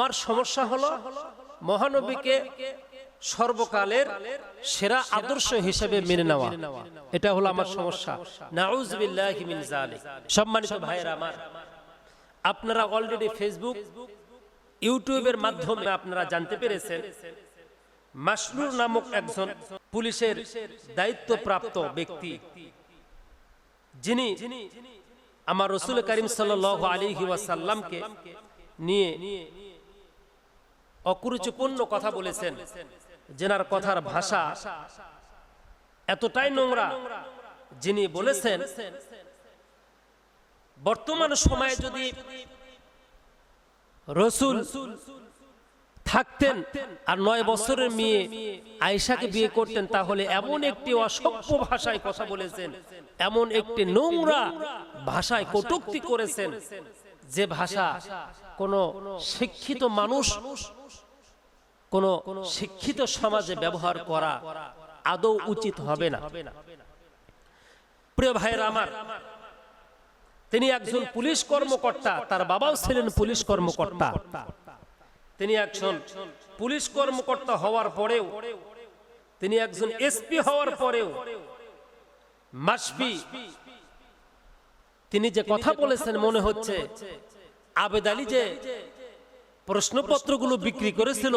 আমার সমস্যা হলো মহানবীকে সর্বকালের সেরা আদর্শ হিসেবে মেনে নেওয়া। এটা হলো আমার সমস্যা। মিন সম্মানিত ভাইয়েরা আমার, আপনারা অলরেডি ফেসবুক ইউটিউবের মাধ্যমে আপনারা জানতে পেরেছেন মাসরুর নামক একজন পুলিশের দায়িত্বপ্রাপ্ত ব্যক্তি। যিনি আমার রসুল করিম সাল আলী ওয়াসাল্লামকে নিয়ে অকুরুচিপূর্ণ কথা বলেছেন জেনার কথার ভাষা এতটাই নোংরা, যিনি বলেছেন, বর্তমান সময়ে যদি রসুল থাকতেন আর নয় বছরের মেয়ে আয়েশাকে বিয়ে করতেন, তাহলে এমন একটি অসভ্য ভাষায় কথা বলেছেন, এমন একটি নোংরা ভাষায় কটুক্তি করেছেন যে ভাষা কোন শিক্ষিত মানুষ, কোন শিক্ষিত সমাজে ব্যবহার করা আদৌ উচিত হবে না। প্রিয় ভাইয়ের আমার, তিনি একজন পুলিশ কর্মকর্তা, তার বাবাও ছিলেন পুলিশ কর্মকর্তা। তিনি একজন পুলিশ কর্মকর্তা হওয়ার পরেও, তিনি একজন এসপি হওয়ার পরেও মাসপি তিনি যে কথা বলেছেন মনে হচ্ছে আবেদ আলী যে প্রশ্নপত্রগুলো বিক্রি করেছিল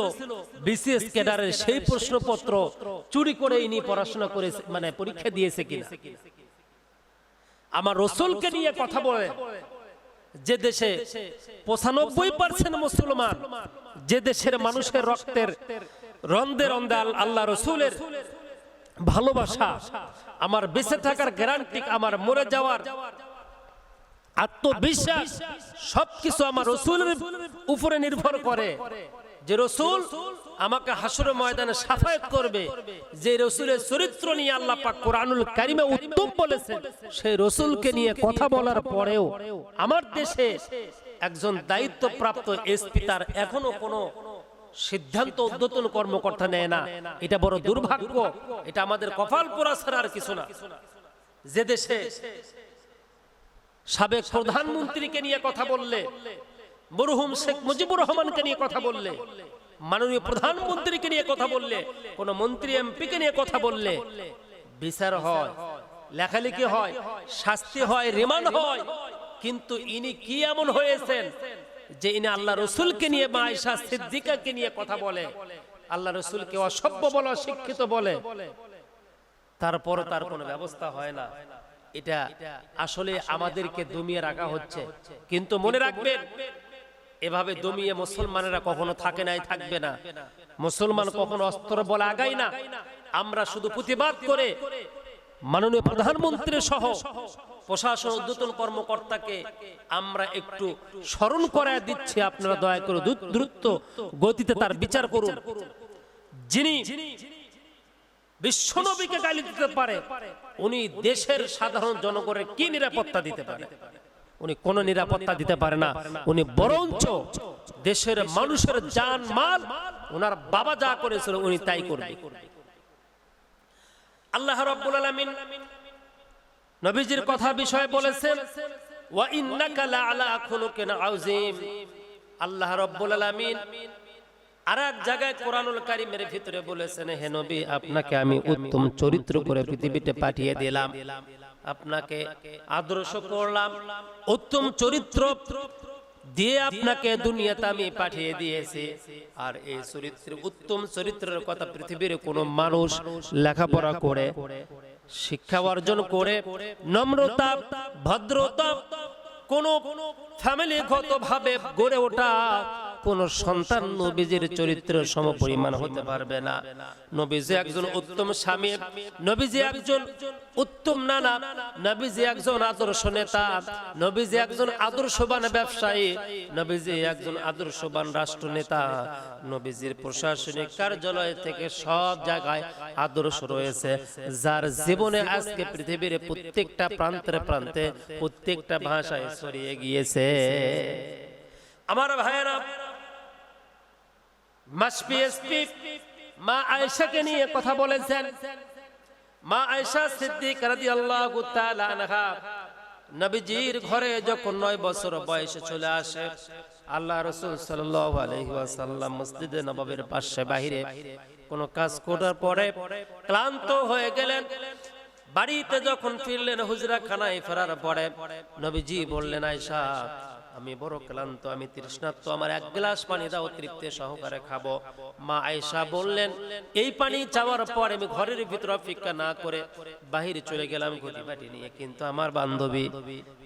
বিসিএস ক্যাডারের সেই প্রশ্নপত্র চুরি করে ইনি পড়াশোনা করে মানে পরীক্ষা দিয়েছে কিনা। আমার রসুলকে নিয়ে কথা বলে যে দেশে পঁচানব্বই পার্সেন্ট মুসলমান যে দেশের মানুষের রক্তের রন্দে রন্দে আল্লাহ রসুলের ভালোবাসা আমার বেঁচে থাকার গ্যারান্টি আমার মরে যাওয়ার আত্মবিশ্বাস সবকিছু আমার রসুলের উপরে নির্ভর করে যে রসুল আমাকে হাসুর ময়দানে সাফায়াত করবে যে রসুলের চরিত্র নিয়ে আল্লাহ পাক কোরআনুল কারিমে উত্তম বলেছেন সেই রসুলকে নিয়ে কথা বলার পরেও আমার দেশে একজন দায়িত্বপ্রাপ্ত এসপি তার এখনও কোনো সিদ্ধান্ত উদ্যতন কর্মকর্তা নেয় না। এটা বড় দুর্ভাগ্য। এটা আমাদের কপাল পোড়া ছাড়া আর কিছু না। যে দেশে সাবেক প্রধানমন্ত্রীকে নিয়ে কথা বললে মরহুম শেখ মুজিবুর রহমানকে নিয়ে কথা বললে মাননীয় প্রধানমন্ত্রীকে নিয়ে কথা বললে কোন মন্ত্রী এমপিকে নিয়ে কথা বললে বিচার হয় লেখালেখি হয় শাস্তি হয় রিমান্ড হয় কিন্তু ইনি কি এমন হয়েছেন যে ইনি আল্লাহ রসুলকে নিয়ে মা আয়েশা সিদ্দিকাকে নিয়ে কথা বলে আল্লাহ রসুলকে অসভ্য বলে অশিক্ষিত বলে তারপর তার কোনো ব্যবস্থা হয় না। এটা আসলে আমাদেরকে দমিয়ে রাখা হচ্ছে। কিন্তু মনে রাখবেন এভাবে দমিয়ে মুসলমানেরা কখনো থাকে নাই থাকবে না। মুসলমান কখনো অস্ত্র বলে আগাই না। আমরা শুধু প্রতিবাদ করে মাননীয় প্রধানমন্ত্রী সহ প্রশাসন উদ্যতন কর্মকর্তাকে আমরা একটু স্মরণ করায় দিচ্ছি। আপনারা দয়া করে দ্রুত- দ্রুত গতিতে তার বিচার করুন। যিনি বিশ্বনবীকে গালি দিতে পারে, উনি দেশের সাধারণ জনগণের কি নিরাপত্তা দিতে পারে? উনি কোন নিরাপত্তা দিতে পারে না। উনি বরঞ্চ দেশের মানুষের জান মাল ওনার বাবা যা করেছিল উনি তাই করবে। আল্লাহ রাব্বুল আলামিন নবীজির কথা বিষয়ে বলেছেন, ওয়া ইন্নাকা লাআলা খুলুকিন আযীম। আল্লাহ রাব্বুল আলামিন আর এক জায়গায় কোরআনুল কারিমের ভিতরে বলেছেন হে নবী আপনাকে আমি উত্তম চরিত্র করে পৃথিবীতে পাঠিয়ে দিলাম। আপনাকে আদর্শ করলাম। উত্তম চরিত্র দিয়ে আপনাকে দুনিয়াতে আমি পাঠিয়ে দিয়েছি। আর এই চরিত্রের উত্তম চরিত্রের কথা পৃথিবীর কোন মানুষ লেখাপড়া করে শিক্ষা অর্জন করে নম্রতা ভদ্রতা কোন ফ্যামিলিগত ভাবে গড়ে ওঠা কোন সন্তান নবীজির চরিত্র সম পরিমাণ হতে পারবে না। নবীজি একজন উত্তম স্বামী, নবীজি একজন উত্তম নানা, নবীজি একজন আদর্শ নেতা, নবীজি একজন আদর্শবান ব্যবসায়ী, নবীজি একজন আদর্শবান রাষ্ট্র নেতা নবীজির প্রশাসনিক কার্যালয় থেকে সব জায়গায় আদর্শ রয়েছে। যার জীবনে আজকে পৃথিবীর প্রত্যেকটা প্রান্তে প্রান্তে প্রত্যেকটা ভাষায় ছড়িয়ে গিয়েছে। আমার ভাইয়েরা মা আয়েশাকে নিয়ে কথা মা আয়েশা ঘরে যখন নয় বছর বয়সে চলে আসে আল্লাহ রসুল ওয়াসাল্লাম মসজিদে নববীর পাশে বাইরে কোনো কাজ করার পরে ক্লান্ত হয়ে গেলেন। বাড়িতে যখন ফিরলেন হুজরা খানায় ফেরার পরে, নবীজি বললেন আয়সা আমি বড় ক্লান্ত, আমি তৃষ্ণার্ত, আমার এক গ্লাস পানি দাও, তৃপ্তি সহকারে খাব। মা আয়েশা বললেন, এই পানি চাওয়ার পর আমি ঘরের ভিতর অপেক্ষা না করে বাহিরে চলে গেলাম ঘটি বাটি নিয়ে। কিন্তু আমার বান্ধবী,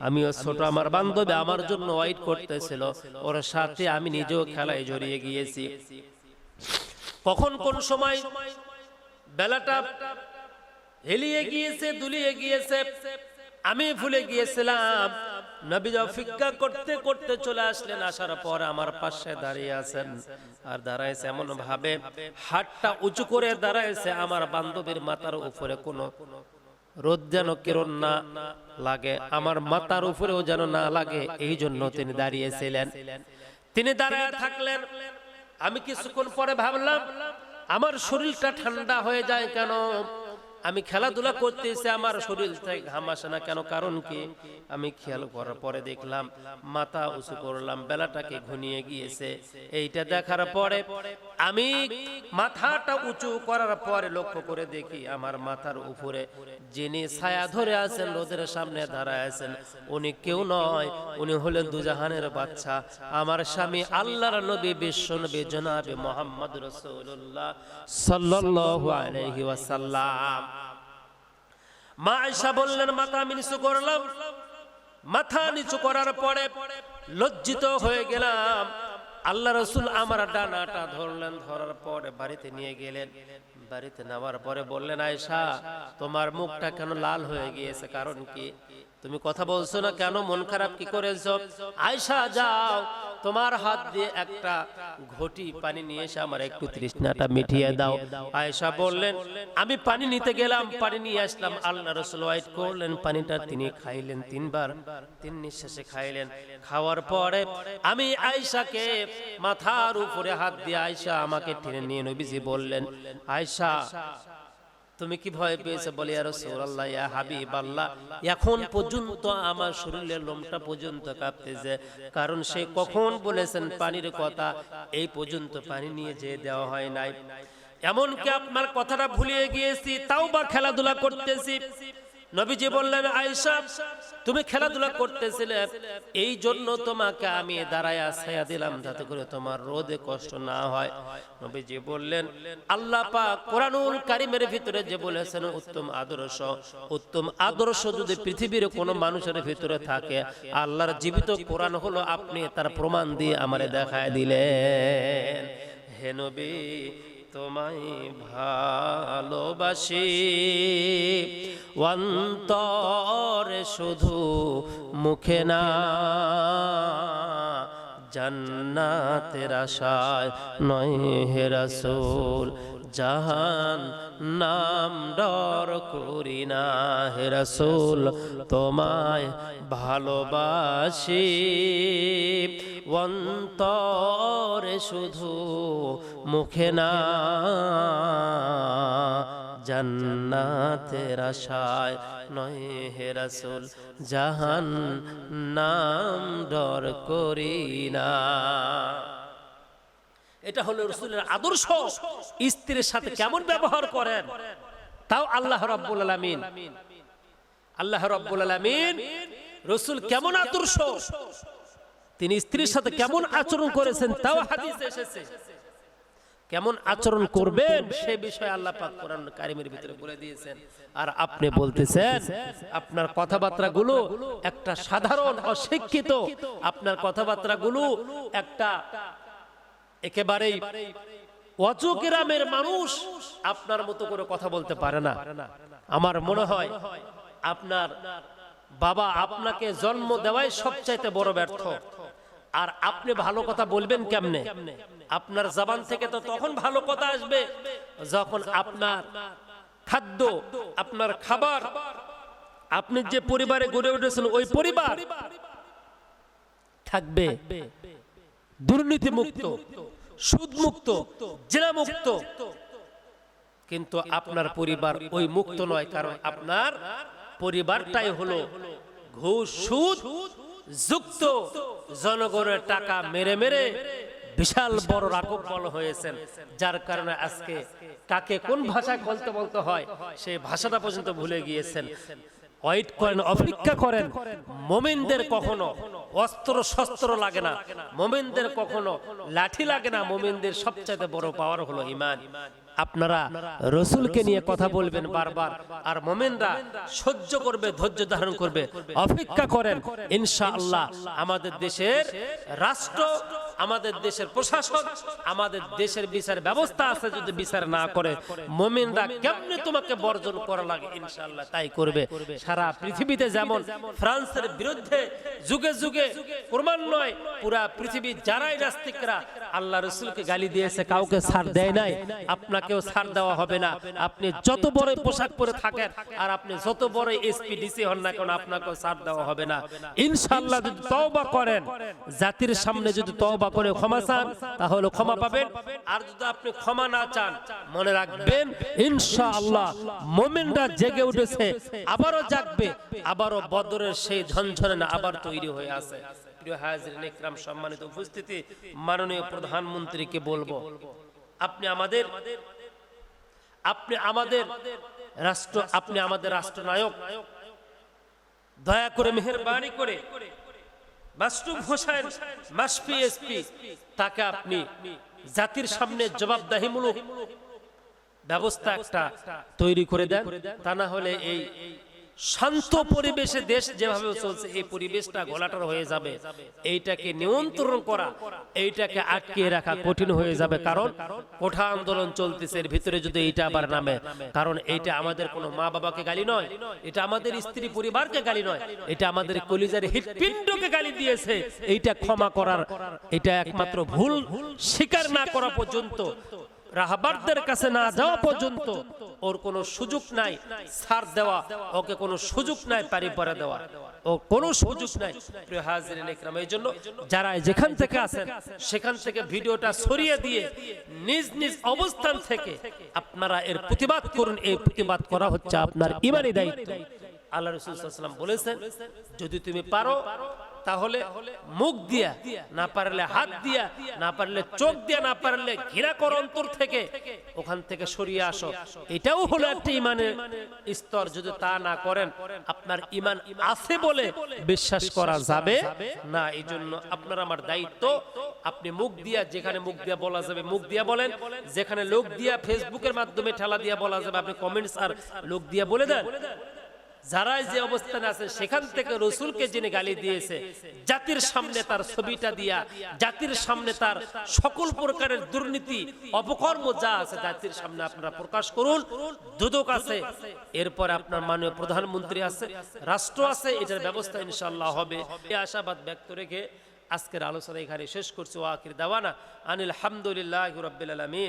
আমিও ছোট, আমার বান্ধবী আমার জন্য ওয়াইট করতেছিল। ওর সাথে আমি নিজেও খেলায় জড়িয়ে গিয়েছি। কখন কোন সময় বেলাটা হেলিয়ে গিয়েছে, দুলিয়ে গিয়েছে, আমি ভুলে গিয়েছিলাম। নবী অপেক্ষা করতে করতে চলে আসলেন, আসার পর আমার পাশে দাঁড়িয়ে আছেন। আর দাঁড়াইছে এমন ভাবে হাতটা উঁচু করে দাঁড়াইছে আমার বান্ধবীর মাথার উপরে কোনো রোদ যেন কিরণ না লাগে, আমার মাথার উপরেও যেন না লাগে এই জন্য তিনি দাঁড়িয়েছিলেন। তিনি দাঁড়ায় থাকলেন। আমি কিছুক্ষণ পরে ভাবলাম, আমার শরীরটা ঠান্ডা হয়ে যায় কেন? আমি খেলাধুলা করতেছি, আমার শরীর থেকে ঘাম আসে না। কেন? কারণ কি? আমি খেয়াল করার পরে দেখলাম, মাথা উঁচু করলাম, বেলাটাকে ঘনিয়ে গিয়েছে। এইটা দেখার পরে আমি মাথাটা উঁচু করার পরে লক্ষ্য করে দেখি, আমার মাথার উপরে যিনি ছায়া ধরে আছেন, রোদের সামনে দাঁড়ায় আছেন, উনি কেউ নয়, উনি হলেন দুজাহানের বাচ্চা। আমার স্বামী আল্লাহর নবী, বিশ্ব নবী, জনাবে মোহাম্মদ রসুল্লাহ আলাইহি ওয়াসাল্লাম। মা আয়েশা বললেন, মাথা আমি নিচু করলাম। মাথা নিচু করার পরে লজ্জিত হয়ে গেলাম। আল্লাহ রসুল আমার ডানাটা ধরলেন, ধরার পরে বাড়িতে নিয়ে গেলেন। বাড়িতে নেওয়ার পরে বললেন আয়সা তোমার মুখটা কেন লাল হয়ে গিয়েছে? কারণ কি? তুমি কথা বলছো না কেন? মন খারাপ কি করেছ? আয়সা যাও। তোমার হাত দিয়ে একটা ঘটি পানি নিয়ে এসে আমার একটু তৃষ্ণাটা মিটিয়ে দাও। আয়েশা বললেন আমি পানি নিতে গেলাম পানি নিয়ে আসলাম আল্লাহ রসুল ওয়াইট করলেন পানিটা তিনি খাইলেন তিনবার তিন নিঃশ্বাসে খাইলেন। খাওয়ার পরে আমি আয়েশাকে মাথার উপরে হাত দিয়ে আয়েশা আমাকে টেনে নিয়ে নবীজি বললেন আয়েশা তুমি কি ভয় পেয়েছে? বলে আর সৌরাল্লাহ ইয়া হাবিব আল্লাহ। এখন পর্যন্ত আমার শরীরের লোমটা পর্যন্ত কাঁপতেছে। কারণ সে কখন বলেছেন পানির কথা এই পর্যন্ত পানি নিয়ে যে দেওয়া হয় নাই। এমনকি আপনার কথাটা ভুলিয়ে গিয়েছি তাও বা খেলাধুলা করতেছি। নবীজি বললেন, আয়েশা, তুমি খেলাধুলা করতেছিলে এই জন্য তোমাকে আমি দাঁড়ায় ছায়া দিলাম যাতে করে তোমার রোদে কষ্ট না হয়। নবীজি বললেন, আল্লাহ পাক কোরআনুল কারিমের ভিতরে যে বলেছেন, উত্তম আদর্শ। উত্তম আদর্শ যদি পৃথিবীর কোনো মানুষের ভিতরে থাকে, আল্লাহর জীবিত কোরআন হলো আপনি তার প্রমাণ দিয়ে আমারে দেখায় দিলেন। হে নবী তোমায় ভালোবাসি। অন্তরে শুধু মুখে না জান্নাতের আশায় নয় হে রাসূল জাহান নাম ডর করি না হে রাসূল, তোমায় ভালোবাসি। অন্তরে শুধু মুখে না, জান্নাতের আশায় নয় হে রাসূল, জাহান নাম ডর করি না। এটা হলো রসুলের আদর্শ। স্ত্রীর সাথে কেমন ব্যবহার করেন? তাও আল্লাহ রাব্বুল আলামিন। আল্লাহ রাব্বুল আলামিন রসুল কেমন আদর্শ? তিনি স্ত্রীর সাথে কেমন আচরণ করেছেন? তাও হাদিসে এসেছে। কেমন আচরণ করবেন সে বিষয়ে আল্লাহ পাক কোরআন কারিমের ভিতরে বলে দিয়েছেন। আর আপনি বলতেছেন আপনার কথাবার্তা গুলো একটা সাধারণ অশিক্ষিত। আপনার কথাবার্তা গুলো একটা একেবারেই অজু গ্রামের মানুষ আপনার মতো করে কথা বলতে পারে না। আমার মনে হয় আপনার বাবা আপনাকে জন্ম দেওয়াই সবচাইতে বড় ব্যর্থ। আর আপনি ভালো কথা বলবেন কেমনে? আপনার জবান থেকে তো তখন ভালো কথা আসবে যখন আপনার খাদ্য, আপনার খাবার, আপনি যে পরিবারে গড়ে উঠেছেন, ওই পরিবার থাকবে। দুর্নীতি মুক্ত সুদ মুক্ত জেলা মুক্ত কিন্তু আপনার পরিবার ওই মুক্ত নয়, কারণ আপনার পরিবারটাই হলো ঘুষ, সুদ, যুক্ত। জনগণের টাকা মেরে মেরে বিশাল বড় রাঘব বল হয়েছেন, যার কারণে আজকে কাকে কোন ভাষায় বলতে বলতে হয়, সেই ভাষাটা পর্যন্ত ভুলে গিয়েছেন। ওয়েট করেন। অপেক্ষা করেন। মোমেনদের কখনো অস্ত্র শস্ত্র লাগে না। মোমেনদের কখনো লাঠি লাগে না। মোমেনদের সবচাইতে বড় পাওয়ার হলো ইমান। আপনারা রসুলকে নিয়ে কথা বলবেন বারবার। আর মোমেনরা সহ্য করবে ধৈর্য ধারণ করবে। অপেক্ষা করেন। ইনশাআল্লাহ আমাদের দেশের রাষ্ট্র আমাদের দেশের প্রশাসন আমাদের দেশের বিচার ব্যবস্থা আছে যদি বিচার না করে, মোমেনরা কেমনে তোমাকে বর্জন করা লাগে? ইনশাআল্লাহ তাই করবে। সারা পৃথিবীতে যেমন ফ্রান্সের বিরুদ্ধে যুগে যুগে ক্রমান্বয়ে পুরা পৃথিবী যারাই নাস্তিকরা আল্লাহ রসুলকে গালি দিয়েছে, কাউকে ছাড় দেয় নাই, আপনাকেও ছাড় দেওয়া হবে না। আপনি যত বড় পোশাক পরে থাকেন আর আপনি যত বড় এসপি, ডিসি হন না কেন, আপনাকেও ছাড় দেওয়া হবে না। ইনশাআল্লাহ যদি তওবা করেন, জাতির সামনে যদি তওবা করে ক্ষমা চান, তাহলে ক্ষমা পাবেন। আর যদি আপনি ক্ষমা না চান, মনে রাখবেন, ইনশাআল্লাহ মোমেনরা জেগে উঠেছে, আবারও জাগবে, আবারও বদরের সেই ঝনঝনে আবার তৈরি হয়ে আছে। প্রিয় ইকরাম সম্মানিত উপস্থিতি প্রধানমন্ত্রীকে বলব, আপনি আমাদের আপনি আমাদের রাষ্ট্র, আপনি আমাদের রাষ্ট্রনায়ক, দয়া করে মেহরবানি করে মাসরুফ হোসেন মাসপি এসপি, তাকে আপনি জাতির সামনে জবাবদাহিমূলক ব্যবস্থা একটা তৈরি করে দেন। তা না হলে এই শান্ত পরিবেশে দেশ যেভাবে চলছে, এই পরিবেশটা গলাটার হয়ে যাবে। এইটাকে নিয়ন্ত্রণ করা, এইটাকে আটকে রাখা কঠিন হয়ে যাবে। কারণ কোঠা আন্দোলন চলতেছে, এর ভিতরে যদি এইটা আবার নামে। কারণ এইটা আমাদের কোনো মা বাবাকে গালি নয়, এটা আমাদের স্ত্রী পরিবারকে গালি নয়, এটা আমাদের কলিজার হৃৎপিণ্ডকে গালি দিয়েছে। এইটা ক্ষমা করার, এটা একমাত্র ভুল, স্বীকার না করা পর্যন্ত, রাহাবারদের কাছে না যাওয়া পর্যন্ত ওর কোনো সুযোগ নাই ছাড় দেওয়া, ওকে কোনো সুযোগ নাই পারি পরে দেওয়া। ও কোনো সুযোগ নাই। প্রিয় হাজিরিন ইকরাম এই জন্য যারা যেখান থেকে আছেন, সেখান থেকে ভিডিওটা সরিয়ে দিয়ে নিজ নিজ অবস্থান থেকে আপনারা এর প্রতিবাদ করুন। এই প্রতিবাদ করা হচ্ছে আপনার ইমানি দায়িত্ব। আল্লাহ রসুল বলেছেন, যদি তুমি পারো তাহলে মুখ দিয়া না পারলে হাত দিয়া, না পারলে চোখ দিয়া, না পারলে ঘৃণা কর অন্তর থেকে ওখান থেকে সরিয়ে আসো। এটাও হলো একটা ইমানের স্তর। যদি তা না করেন, আপনার ইমান আছে বলে বিশ্বাস করা যাবে না। এই জন্য আপনার আমার দায়িত্ব, আপনি মুখ দিয়া, যেখানে মুখ দিয়া বলা যাবে, মুখ দিয়া বলেন। যেখানে লোক দিয়া ফেসবুকের মাধ্যমে ঠেলা দিয়া বলা যাবে, আপনি কমেন্টস আর লোক দিয়া বলে দেন। যারাই যে অবস্থানে আছে, সেখান থেকে রসুলকে যিনি গালি দিয়েছে, জাতির সামনে তার ছবিটা দিয়া, জাতির সামনে তার সকল প্রকারের দুর্নীতি, অপকর্ম যা আছে জাতির সামনে আপনারা প্রকাশ করুন। দুদক আছে, এরপর আপনার মাননীয় প্রধানমন্ত্রী আছে, রাষ্ট্র আছে, এটার ব্যবস্থা ইনশাল্লাহ হবে। এই আশাবাদ ব্যক্ত রেখে আজকের আলোচনা এখানে শেষ করছি ওয়াকির দাওয়ানা। আনিল হামদুলিল্লাহ রব্বিল আলমিন।